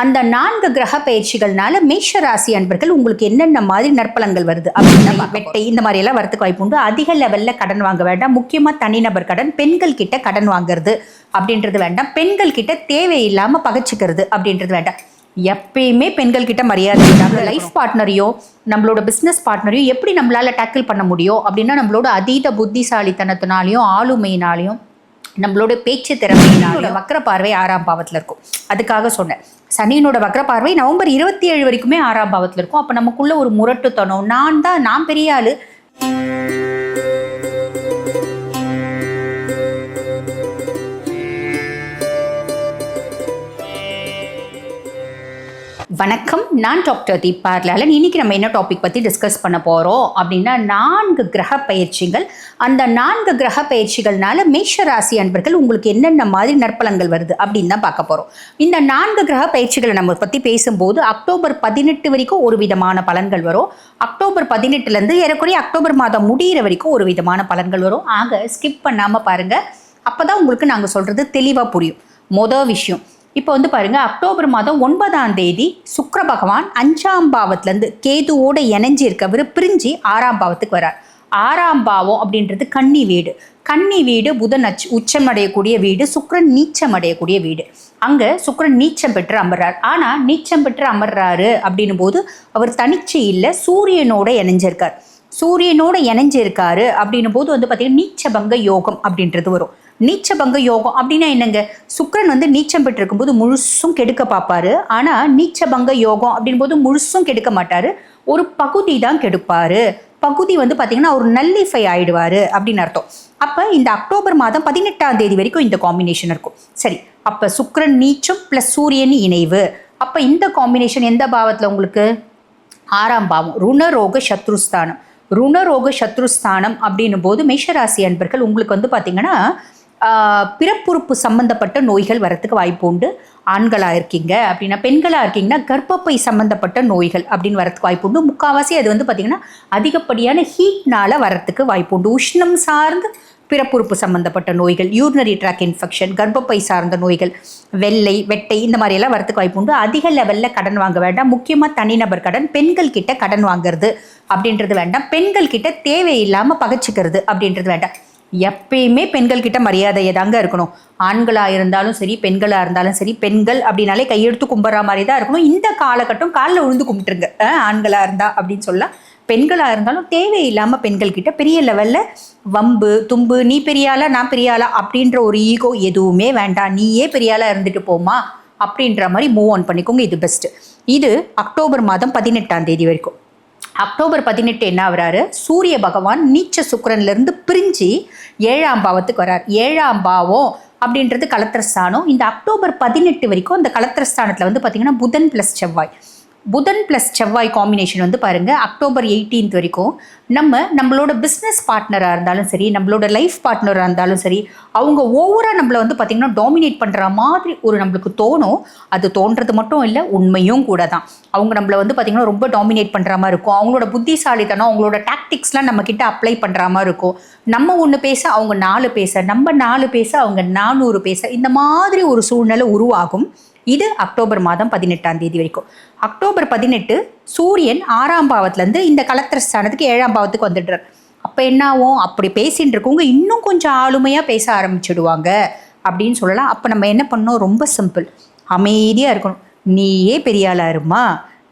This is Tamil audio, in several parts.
அந்த நான்கு கிரக பயிற்சிகள்னால மேஷ ராசி அன்பர்கள் உங்களுக்கு என்னென்ன மாதிரி நற்பலங்கள் வருது அப்படின்னா வெட்டை இந்த மாதிரி எல்லாம் வரதுக்கு வாய்ப்பு உண்டு. அதிக லெவல்ல கடன் வாங்க வேண்டாம். முக்கியமா தனிநபர் கடன் பெண்கள் கிட்ட கடன் வாங்குறது அப்படின்றது வேண்டாம். பெண்கள் கிட்ட தேவையில்லாம பகச்சிக்கிறது அப்படின்றது வேண்டாம். எப்பயுமே பெண்கள் கிட்ட மரியாதை நம்ம லைஃப் பார்ட்னரையோ நம்மளோட பிஸ்னஸ் பார்ட்னரையோ எப்படி நம்மளால டேக்கிள் பண்ண முடியும் அப்படின்னா நம்மளோட அதீத புத்திசாலித்தனத்தினாலையும் ஆளுமையினாலையும் நம்மளோட பேச்சு திறமையினால வக்ர பார்வை ஆறாம் பாவத்தில் இருக்கும். அதுக்காக சொன்னேன். சனியினோட வக்ர பார்வை நவம்பர் இருபத்தி ஏழு வரைக்குமே ஆறாம் பாவத்தில் இருக்கும். அப்போ நமக்குள்ள ஒரு முரட்டுத்தனம். நான் தான் நான் பெரிய ஆள். வணக்கம். நான் டாக்டர் தீபார்லாலன் லாலன் இன்னைக்கு நம்ம என்ன டாபிக் பற்றி டிஸ்கஸ் பண்ண போகிறோம் அப்படின்னா நான்கு கிரக பயிற்சிகள். அந்த நான்கு கிரக பயிற்சிகள்னால மேஷ ராசி அன்பர்கள் உங்களுக்கு என்னென்ன மாதிரி நற்பலங்கள் வருது அப்படின்னு தான் பார்க்க போகிறோம் இந்த நான்கு கிரக பயிற்சிகளை நம்ம பற்றி பேசும்போது அக்டோபர் பதினெட்டு வரைக்கும் ஒரு விதமான பலன்கள் வரும். அக்டோபர் பதினெட்டுலேருந்து ஏறக்குறைய அக்டோபர் மாதம் முடிகிற வரைக்கும் ஒரு விதமான பலன்கள் வரும். ஆக ஸ்கிப் பண்ணாமல் பாருங்கள் அப்போ தான் உங்களுக்கு நாங்கள் சொல்கிறது தெளிவாக புரியும். மொதல் விஷயம் இப்போ வந்து பாருங்க அக்டோபர் மாதம் ஒன்பதாம் தேதி சுக்கர பகவான் அஞ்சாம் பாவத்திலேருந்து கேதுவோட இணைஞ்சி இருக்கவர் பிரிஞ்சு ஆறாம் பாவத்துக்கு வரார் ஆறாம் பாவம் அப்படின்றது கன்னி வீடு. கன்னி வீடு புதன் அச் உச்சம் அடையக்கூடிய வீடு சுக்கரன் நீச்சம் அடையக்கூடிய வீடு. அங்கே சுக்கரன் நீச்சம் பெற்று அமர்றார். ஆனால் நீச்சம் பெற்று அமர்றாரு அப்படின்னும் போது அவர் தனிச்சு இல்லை சூரியனோட இணைஞ்சிருக்கார். சூரியனோட இணைஞ்சிருக்காரு அப்படின்னும் போது வந்து பார்த்திங்கன்னா நீச்சபங்க யோகம் அப்படின்றது வரும். நீச்சபங்க யோகம் அப்படின்னா என்னங்க? சுக்கரன் வந்து நீச்சம் பெற்றிருக்கும் போது முழுசும் கெடுக்க பார்ப்பாரு. ஆனால் நீச்சபங்க யோகம் அப்படின் போது முழுசும் கெடுக்க மாட்டாரு. ஒரு பகுதி தான் கெடுப்பாரு. பகுதி வந்து பார்த்தீங்கன்னா ஒரு நல்லிஃபை ஆயிடுவாரு அப்படின்னு அர்த்தம். அப்போ இந்த அக்டோபர் மாதம் பதினெட்டாம் தேதி வரைக்கும் இந்த காம்பினேஷன் இருக்கும். சரி அப்போ சுக்கரன் நீச்சம் ப்ளஸ் சூரியன் இணைவு. அப்போ இந்த காம்பினேஷன் எந்த பாவத்தில் உங்களுக்கு? ஆறாம் பாவம் ருணரோக சத்ருஸ்தானம். ருணரோக சத்ருஸ்தானம் அப்படின்னும் போது மேஷராசி அன்பர்கள் உங்களுக்கு வந்து பார்த்தீங்கன்னா பிறப்புறுப்பு சம்பந்தப்பட்ட நோய்கள் வரத்துக்கு வாய்ப்பு உண்டு. ஆண்களாக இருக்கீங்க அப்படின்னா பெண்களாக இருக்கீங்கன்னா கர்ப்பப்பை சம்பந்தப்பட்ட நோய்கள் அப்படின்னு வரத்துக்கு வாய்ப்பு உண்டு. முக்கால்வாசி அது வந்து பார்த்திங்கன்னா அதிகப்படியான ஹீட்னால் வரத்துக்கு வாய்ப்பு உண்டு. உஷ்ணம் சார்ந்து பிறப்புறுப்பு சம்பந்தப்பட்ட நோய்கள் யூரினரி ட்ராக் இன்ஃபெக்ஷன் கர்ப்பப்பை சார்ந்த நோய்கள் வெள்ளை வெட்டை இந்த மாதிரி எல்லாம் வரத்துக்கு வாய்ப்பு உண்டு. அதிக லெவலில் கடன் வாங்க வேண்டாம். முக்கியமாக தனிநபர் கடன் பெண்கள் கிட்ட கடன் வாங்குறது அப்படின்றது வேண்டாம். பெண்கள் கிட்ட தேவையில்லாமல் பகச்சிக்கிறது அப்படின்றது வேண்டாம். எப்பயுமே பெண்கள்கிட்ட மரியாதையை தாங்க இருக்கணும். ஆண்களாக இருந்தாலும் சரி பெண்களாக இருந்தாலும் சரி பெண்கள் அப்படின்னாலே கையெடுத்து கும்பிட்ற மாதிரி தான் இருக்கணும். இந்த காலகட்டம் காலில் விழுந்து கும்பிட்டுருங்க. ஆண்களாக இருந்தா அப்படின்னு சொல்லலாம் பெண்களாக இருந்தாலும் தேவையில்லாமல் பெண்கள்கிட்ட பெரிய லெவலில் வம்பு தும்பு நீ பெரியாளா நான் பெரியாளா அப்படின்ற ஒரு ஈகோ எதுவுமே வேண்டாம். நீயே பெரியாளா இருந்துட்டு போமா அப்படின்ற மாதிரி மூவ் ஆன் பண்ணிக்கோங்க. இது பெஸ்ட்டு இது அக்டோபர் மாதம் பதினெட்டாம் தேதி வரைக்கும். அக்டோபர் பதினெட்டு என்ன ஆகுறாரு? சூரிய பகவான் நீச்ச சுக்கரன்லேருந்து பிரிஞ்சு ஏழாம் பாவத்துக்கு வரார். ஏழாம் பாவம் அப்படின்றது கலத்திரஸ்தானம். இந்த அக்டோபர் பதினெட்டு வரைக்கும் அந்த கலத்திரஸ்தானத்தில் வந்து பார்த்தீங்கன்னா புதன் ப்ளஸ் செவ்வாய். புதன் ப்ளஸ் செவ்வாய் காம்பினேஷன் வந்து பாருங்கள் அக்டோபர் எயிட்டீன்த் வரைக்கும் நம்ம நம்மளோட பிஸ்னஸ் பார்ட்னராக இருந்தாலும் சரி நம்மளோட லைஃப் பார்ட்னராக இருந்தாலும் சரி அவங்க ஓவராக நம்மளை வந்து பார்த்திங்கன்னா டாமினேட் பண்ணுற மாதிரி ஒரு நம்மளுக்கு தோணும். அது தோன்றது மட்டும் இல்லை உண்மையும் கூட தான். அவங்க நம்மளை வந்து பார்த்திங்கன்னா ரொம்ப டாமினேட் பண்ணுற மாதிரி இருக்கும். அவங்களோட புத்திசாலித்தனம் அவங்களோட டாக்டிக்ஸ்லாம் நம்மக்கிட்ட அப்ளை பண்ணுற மாதிரி இருக்கும். நம்ம ஒன்று பேச அவங்க நாலு பேச நம்ம நாலு பேச அவங்க நானூறு பேச இந்த மாதிரி ஒரு சூழ்நிலை உருவாகும். இது அக்டோபர் மாதம் பதினெட்டாம் தேதி வரைக்கும். அக்டோபர் பதினெட்டு சூரியன் ஆறாம் பாவத்துலேருந்து இந்த கலத்திர ஸ்தானத்துக்கு ஏழாம் பாவத்துக்கு வந்துடுறார். அப்போ என்ன ஆகும்? அப்படி பேசின்னு இருக்கவங்க இன்னும் கொஞ்சம் ஆளுமையாக பேச ஆரம்பிச்சிடுவாங்க அப்படின்னு சொல்லலாம். அப்போ நம்ம என்ன பண்ணோம் ரொம்ப சிம்பிள் அமைதியாக இருக்கணும். நீயே பெரிய ஆளாக இருமா?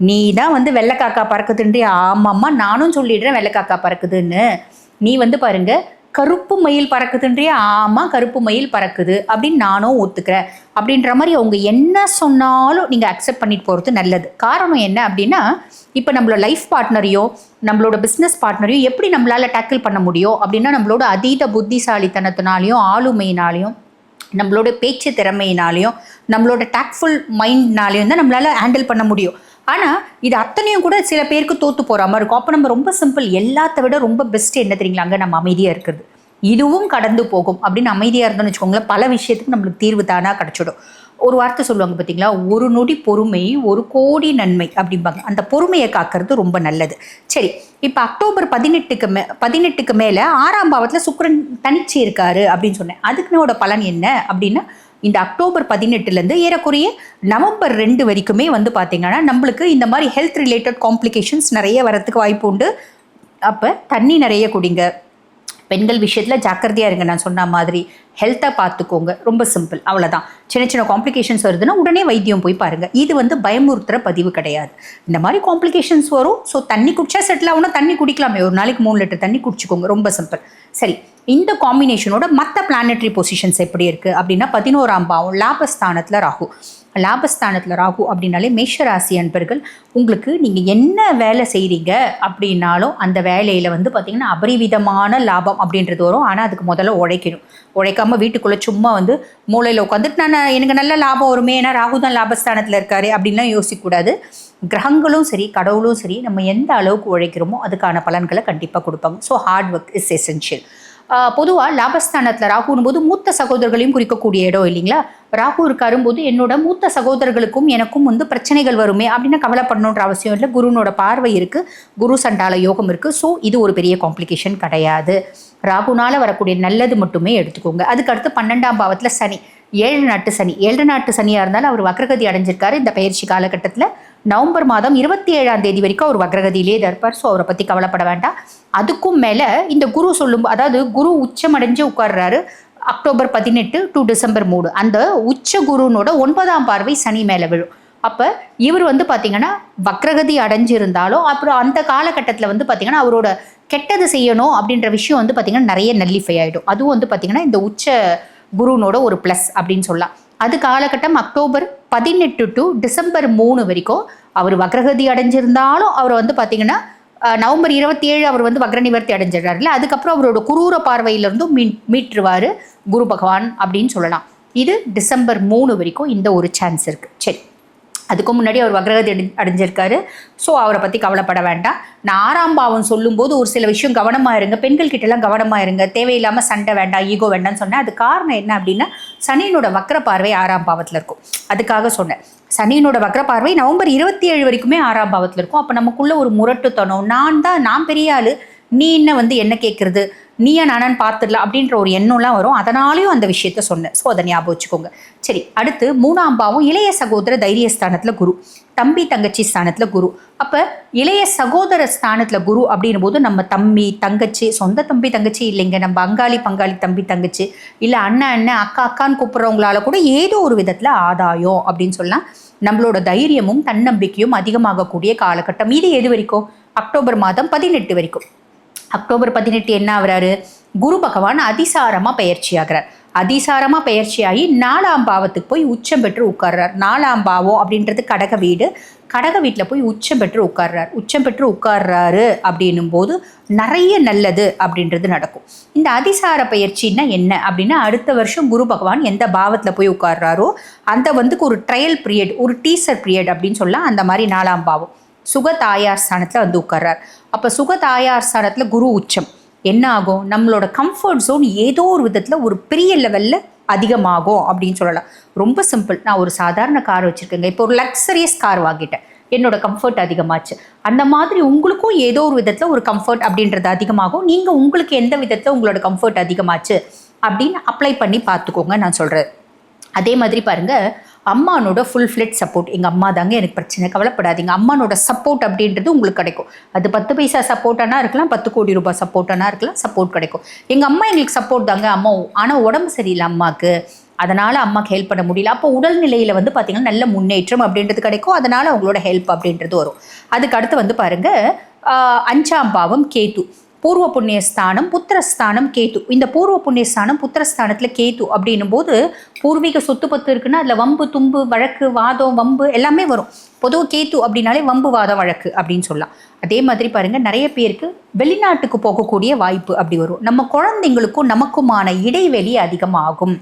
நீ தான் வந்து வெள்ளைக்காக்கா பறக்குதுன்றி. ஆமாம்மா நானும் சொல்லிடுறேன் வெள்ளைக்காக்கா பறக்குதுன்னு. நீ வந்து பாருங்கள் கருப்பு மயில் பறக்குதுன்றே ஆமாம் கருப்பு மயில் பறக்குது அப்படின்னு நானும் ஒத்துக்கிறேன். அப்படின்ற மாதிரி அவங்க என்ன சொன்னாலும் நீங்கள் அக்செப்ட் பண்ணிட்டு போகிறது நல்லது. காரணம் என்ன அப்படின்னா இப்போ நம்மளோட லைஃப் பார்ட்னரையோ நம்மளோட பிஸ்னஸ் பார்ட்னரையோ எப்படி நம்மளால் டேக்கிள் பண்ண முடியும் அப்படின்னா நம்மளோட அதீத புத்திசாலித்தனத்தினாலையும் ஆளுமையினாலையும் நம்மளோட பேச்சு திறமையினாலையும் நம்மளோட டேக்ஃபுல் மைண்ட்னாலையும் தான் நம்மளால் ஹேண்டில் பண்ண முடியும். ஆனால் இது அத்தனையும் கூட சில பேருக்கு தோத்து போகிற மாதிரி இருக்கும். அப்போ நம்ம ரொம்ப சிம்பிள் எல்லாத்த விட ரொம்ப பெஸ்ட் என்ன தெரியுங்களா? அங்கே நம்ம அமைதியாக இருக்கிறது. இதுவும் கடந்து போகும். அப்படின்னு அமைதியாக இருந்தோம்னு வச்சுக்கோங்களேன் பல விஷயத்துக்கு நம்மளுக்கு தீர்வு தானாக கிடச்சிடும். ஒரு வார்த்தை சொல்லுவாங்க பார்த்தீங்களா ஒரு நொடி பொறுமை ஒரு கோடி நன்மை அப்படிம்பாங்க. அந்த பொறுமையை காக்கிறது ரொம்ப நல்லது. சரி இப்போ அக்டோபர் பதினெட்டுக்கு மே பதினெட்டுக்கு மேலே ஆறாம் பாவத்தில் சுக்கரன் தனிச்சு இருக்காரு அப்படின்னு சொன்னேன். அதுக்குனோட பலன் என்ன அப்படின்னா இந்த அக்டோபர் பதினெட்டுலேருந்து ஏறக்குறைய நவம்பர் ரெண்டு வரைக்குமே வந்து பார்த்தீங்கன்னா நம்மளுக்கு இந்த மாதிரி ஹெல்த் ரிலேட்டட் காம்ப்ளிகேஷன்ஸ் நிறைய வரத்துக்கு வாய்ப்பு உண்டு. அப்போ தண்ணி நிறைய குடிங்க. பெண்கள் விஷயத்தில் ஜாக்கிரதையாக இருங்க நான் சொன்ன மாதிரி. ஹெல்த்தை பார்த்துக்கோங்க ரொம்ப சிம்பிள் அவ்வளோதான் சின்ன சின்ன காம்ப்ளிகேஷன்ஸ் வருதுன்னா உடனே வைத்தியம் போய் பாருங்கள் இது வந்து பயமுறுத்துகிற பதிவு கிடையாது. இந்த மாதிரி காம்ப்ளிகேஷன்ஸ் வரும். ஸோ தண்ணி குடிச்சா செட்டில் ஆகணும் தண்ணி குடிக்கலாமே. ஒரு நாளைக்கு மூணு லிட்டர் தண்ணி குடிச்சிக்கோங்க. ரொம்ப சிம்பிள் சரி. இந்த காம்பினேஷனோட மற்ற பிளானட்ரி பொசிஷன்ஸ் எப்படி இருக்குது அப்படின்னா பதினோராம் பாவம் லாபஸ்தானத்தில் ராகு. லாபஸ்தானத்தில் ராகு அப்படின்னாலே மேஷராசி அன்பர்கள் உங்களுக்கு நீங்கள் என்ன வேலை செய்கிறீங்க அப்படின்னாலும் அந்த வேலையில் வந்து பார்த்திங்கன்னா அபரிவிதமான லாபம் அப்படின்றது வரும். ஆனால் அதுக்கு முதல்ல உழைக்கணும். உழைக்காமல் வீட்டுக்குள்ளே சும்மா வந்து மூளையில் உட்காந்துட்டு நான் எனக்கு நல்ல லாபம் வருமே ஏன்னா ராகு தான் லாபஸ்தானத்தில் இருக்காரு அப்படின்லாம் யோசிக்கக்கூடாது. கிரகங்களும் சரி கடவுளும் சரி நம்ம எந்த அளவுக்கு உழைக்கிறோமோ அதுக்கான பலன்களை கண்டிப்பாக கொடுப்பாங்க. So hard work is essential பொதுவாக லாபஸ்தானத்தில் ராகுன்னு போது மூத்த சகோதரர்களையும் குறிக்கக்கூடிய இடம் இல்லைங்களா? ராகு இருக்காரும்போது என்னோட மூத்த சகோதரர்களுக்கும் எனக்கும் வந்து பிரச்சனைகள் வருமே அப்படின்னு கவலைப்படணுன்ற அவசியம் இல்லை. குருனோட பார்வை இருக்குது குரு சண்டால யோகம் இருக்குது ஸோ இது ஒரு பெரிய காம்ப்ளிகேஷன் கிடையாது. ராகுனால வரக்கூடிய நல்லது மட்டுமே எடுத்துக்கோங்க. அதுக்கு அடுத்து பன்னெண்டாம் பாவத்தில் சனி. ஏழு நாட்டு சனி. ஏழு நாட்டு சனியாக இருந்தாலும் அவர் வக்ரகதி அடைஞ்சிருக்காரு. இந்த பயிற்சி காலகட்டத்தில் நவம்பர் மாதம் இருபத்தி ஏழாம் தேதி வரைக்கும் அவர் வக்ரகதியிலே தான் இருப்பார். ஸோ அவரை பற்றி கவலைப்பட வேண்டாம். அதுக்கும் மேலே இந்த குரு சொல்லும் அதாவது குரு உச்சமடைஞ்சு உட்கார்றாரு. அக்டோபர் பதினெட்டு டு டிசம்பர் மூணு. அந்த உச்ச குருனோட ஒன்பதாம் பார்வை சனி மேலே விழும். அப்போ இவர் வந்து பார்த்தீங்கன்னா வக்ரகதி அடைஞ்சிருந்தாலும் அப்புறம் அந்த காலகட்டத்தில் வந்து பார்த்தீங்கன்னா அவரோட கெட்டது செய்யணும் அப்படின்ற விஷயம் வந்து பார்த்தீங்கன்னா நிறைய நல்லிஃபை ஆகிடும் அதுவும் வந்து பார்த்தீங்கன்னா இந்த உச்ச குருனோட ஒரு ப்ளஸ் அப்படின்னு சொல்லலாம். அது காலகட்டம் அக்டோபர் பதினெட்டு டு டிசம்பர் மூணு வரைக்கும் அவர் வக்ரகதி அடைஞ்சிருந்தாலும் அவர் வந்து பார்த்தீங்கன்னா நவம்பர் இருபத்தி ஏழு அவர் வந்து வக்ர நிவர்த்தி அடைஞ்சிடுறாருல அதுக்கப்புறம் அவரோட குரூர பார்வையிலிருந்தும் மீன் மீட்டுருவார் குரு பகவான் அப்படின்னு சொல்லலாம். இது டிசம்பர் மூணு வரைக்கும் இந்த ஒரு சான்ஸ் இருக்குது சரி. அதுக்கு முன்னாடி அவர் வக்ரகதி அடி அடைஞ்சிருக்காரு. ஸோ அவரை பற்றி கவலைப்பட வேண்டாம். நான் ஆறாம் பாவம் சொல்லும்போது ஒரு சில விஷயம் கவனமாக இருங்க. பெண்கள் கிட்டலாம் கவனமாக இருங்க. தேவையில்லாமல் சண்டை வேண்டாம் ஈகோ வேண்டாம்னு சொன்னேன். அது காரணம் என்ன அப்படின்னா சனியினோட வக்ர பார்வை ஆறாம் பாவத்தில் இருக்கும். அதுக்காக சொன்னேன். சனியினோட வக்ர பார்வை நவம்பர் இருபத்தி ஏழு வரைக்குமே ஆறாம் பாவத்தில் இருக்கும். அப்போ நமக்குள்ள ஒரு முரட்டுத்தனம். நான் தான் நான் பெரிய ஆள். நீ என்ன வந்து என்ன கேட்குறது நீயா நானான்னு பார்த்துடலாம் அப்படின்ற ஒரு எண்ணம்லாம் வரும். அதனாலேயும் அந்த விஷயத்த சொன்னேன். ஸோ அதை ஞாபகம் வச்சுக்கோங்க. சரி அடுத்து மூணாம் பாவம் இளைய சகோதர தைரிய ஸ்தானத்தில் குரு. தம்பி தங்கச்சி ஸ்தானத்தில் குரு. அப்போ இளைய சகோதர ஸ்தானத்தில் குரு அப்படின்னும் போது நம்ம தம்பி தங்கச்சி சொந்த தம்பி தங்கச்சி இல்லைங்க. நம்ம அங்காளி பங்காளி தம்பி தங்கச்சி. இல்லை அண்ணன் அண்ணன் அக்கா அக்கான்னு கூப்பிட்றவங்களால கூட ஏதோ ஒரு விதத்தில் ஆதாயம் அப்படின்னு சொல்லலாம். நம்மளோட தைரியமும் தன்னம்பிக்கையும் அதிகமாகக்கூடிய காலகட்டம். இது எது வரைக்கும்? அக்டோபர் மாதம் பதினெட்டு வரைக்கும். அக்டோபர் பதினெட்டு என்ன ஆகிறாரு? குரு பகவான் அதிசாரமாக பயிற்சி ஆகிறார். அதிசாரமாக பயிற்சியாகி நாலாம் பாவத்துக்கு போய் உச்சம் பெற்று உட்கார்றார். நாலாம் பாவம் அப்படின்றது கடக வீடு. கடக வீட்டில் போய் உச்சம் பெற்று உட்கார்றார். உச்சம் பெற்று உட்கார்றாரு அப்படின்னும் போது நிறைய நல்லது அப்படின்றது நடக்கும். இந்த அதிசார பயிற்சின்னா என்ன அப்படின்னா அடுத்த வருஷம் குரு பகவான் எந்த பாவத்தில் போய் உட்கார்றாரோ அந்த வந்து ஒரு ட்ரையல் பீரியட் ஒரு டீசர் பீரியட் அப்படின்னு சொல்லலாம். அந்த மாதிரி நாலாம் பாவம். சுக தாயார் ஸ்தானத்தில் வந்து உட்கார்றார். அப்போ சுக தாயார் ஸ்தானத்தில் குரு உச்சம். என்ன ஆகும்? நம்மளோட கம்ஃபர்ட் ஜோன் ஏதோ ஒரு விதத்தில் ஒரு பெரிய லெவலில் அதிகமாகும் அப்படின்னு சொல்லலாம். ரொம்ப சிம்பிள் நான் ஒரு சாதாரண கார் வச்சுருக்கேங்க. இப்போ ஒரு லக்ஸரியஸ் கார் வாங்கிட்டேன். என்னோட கம்ஃபர்ட் அதிகமாச்சு. அந்த மாதிரி உங்களுக்கும் ஏதோ ஒரு விதத்தில் ஒரு கம்ஃபர்ட் அப்படின்றது அதிகமாகும். நீங்கள் உங்களுக்கு எந்த விதத்தில் உங்களோட கம்ஃபர்ட் அதிகமாச்சு அப்படின்னு அப்ளை பண்ணி பார்த்துக்கோங்க நான் சொல்கிறேன் அதே மாதிரி பாருங்கள் அம்மானோட ஃபுல் ஃப்ளெட் சப்போர்ட் எங்கள் அம்மா தாங்க எனக்கு பிரச்சனை. கவலைப்படாதீங்க. அம்மானோட சப்போர்ட் அப்படின்றது உங்களுக்கு கிடைக்கும். அது பத்து பைசா சப்போர்ட்டானா இருக்கலாம் பத்து கோடி ரூபாய் சப்போர்ட்டானா இருக்கலாம் சப்போர்ட் கிடைக்கும். எங்கள் அம்மா எங்களுக்கு சப்போர்ட் தாங்க. அம்மா ஆனால் உடம்பு சரியில்லை அம்மாவுக்கு அதனால் அம்மாக்கு ஹெல்ப் பண்ண முடியல. அப்போ உடல்நிலையில் வந்து பார்த்திங்கன்னா நல்ல முன்னேற்றம் அப்படின்றது கிடைக்கும். அதனால் அவங்களோட ஹெல்ப் அப்படின்றது வரும். அதுக்கு அடுத்து வந்து பாருங்கள் அஞ்சாம் பாவம் கேத்து பூர்வ புண்ணியஸ்தானம் புத்திரஸ்தானம் கேத்து இந்த பூர்வ புண்ணியஸ்தானம் புத்திரஸ்தானத்தில் கேத்து அப்படின்னும் போது பூர்வீக சொத்து பத்து இருக்குன்னா அதில் வம்பு தும்பு வழக்கு வாதம் வம்பு எல்லாமே வரும். பொதுவாக கேத்து அப்படின்னாலே வம்பு வாதம் வழக்கு அப்படின்னு சொல்லலாம். அதே மாதிரி பாருங்கள் நிறைய பேருக்கு வெளிநாட்டுக்கு போகக்கூடிய வாய்ப்பு அப்படி வரும். நம்ம குழந்தைங்களுக்கும் நமக்குமான இடைவெளி அதிகமாகும்.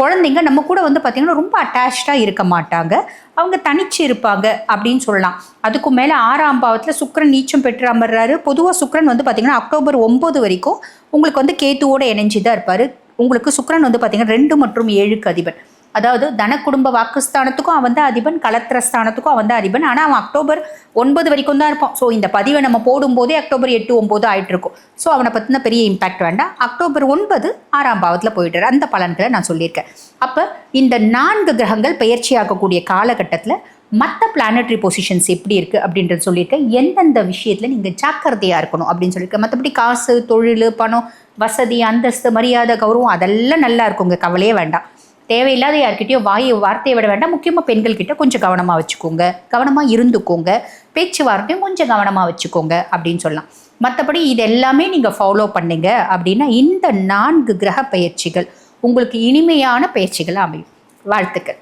குழந்தைங்க நம்ம கூட வந்து பார்த்திங்கன்னா ரொம்ப அட்டாச்சாக இருக்க மாட்டாங்க. அவங்க தனிச்சு இருப்பாங்க அப்படின்னு சொல்லலாம். அதுக்கு மேலே ஆறாம் பாவத்தில் சுக்கரன் நீச்சம் பெற்று அமர்றாரு. பொதுவாக சுக்கிரன் வந்து பார்த்திங்கன்னா அக்டோபர் ஒம்பது வரைக்கும் உங்களுக்கு வந்து கேத்துவோடு இணைஞ்சு தான் இருப்பார். உங்களுக்கு சுக்கரன் வந்து பார்த்திங்கன்னா ரெண்டு மற்றும் ஏழுக்கு அதிபர் அதாவது தன குடும்ப வாக்குஸ்தானத்துக்கும் அவன் தான் அதிபன் கலத்திரஸ்தானத்துக்கும் அவன் தான் அதிபன். ஆனால் அவன் அக்டோபர் ஒன்பது வரைக்கும் தான் இருப்பான். ஸோ இந்த பதிவை நம்ம போடும்போதே அக்டோபர் எட்டு ஒம்பது ஆகிட்டு இருக்கும் ஸோ அவனை பற்றின பெரிய இம்பாக்ட் வேண்டாம். அக்டோபர் ஒன்பது ஆறாம் பாவத்தில் போயிட்டார். அந்த பலன்களை நான் சொல்லியிருக்கேன். அப்போ இந்த நான்கு கிரகங்கள் பயிற்சியாகக்கூடிய காலகட்டத்தில் மற்ற பிளானட்ரி பொசிஷன்ஸ் எப்படி இருக்குது அப்படின்றது சொல்லியிருக்கேன். எந்தெந்த விஷயத்தில் நீங்கள் ஜாக்கிரதையாக இருக்கணும் அப்படின்னு சொல்லியிருக்கேன். மற்றபடி காசு தொழில் பணம் வசதி அந்தஸ்து மரியாதை கௌரவம் அதெல்லாம் நல்லா இருக்குங்க. கவலையே வேண்டாம். தேவையில்லாத யார்கிட்டயோ வாய் வார்த்தையை விட வேண்டாம். முக்கியமாக பெண்கள்கிட்ட கொஞ்சம் கவனமாக வச்சுக்கோங்க. கவனமாக இருந்துக்கோங்க. பேச்சுவார்த்தையும் கொஞ்சம் கவனமாக வச்சுக்கோங்க அப்படின்னு சொல்லலாம். மற்றபடி இது எல்லாமே நீங்கள் ஃபாலோ பண்ணீங்க அப்படின்னா இந்த நான்கு கிரக பயிற்சிகள் உங்களுக்கு இனிமையான பயிற்சிகள் அமையும். வாழ்த்துக்கள்.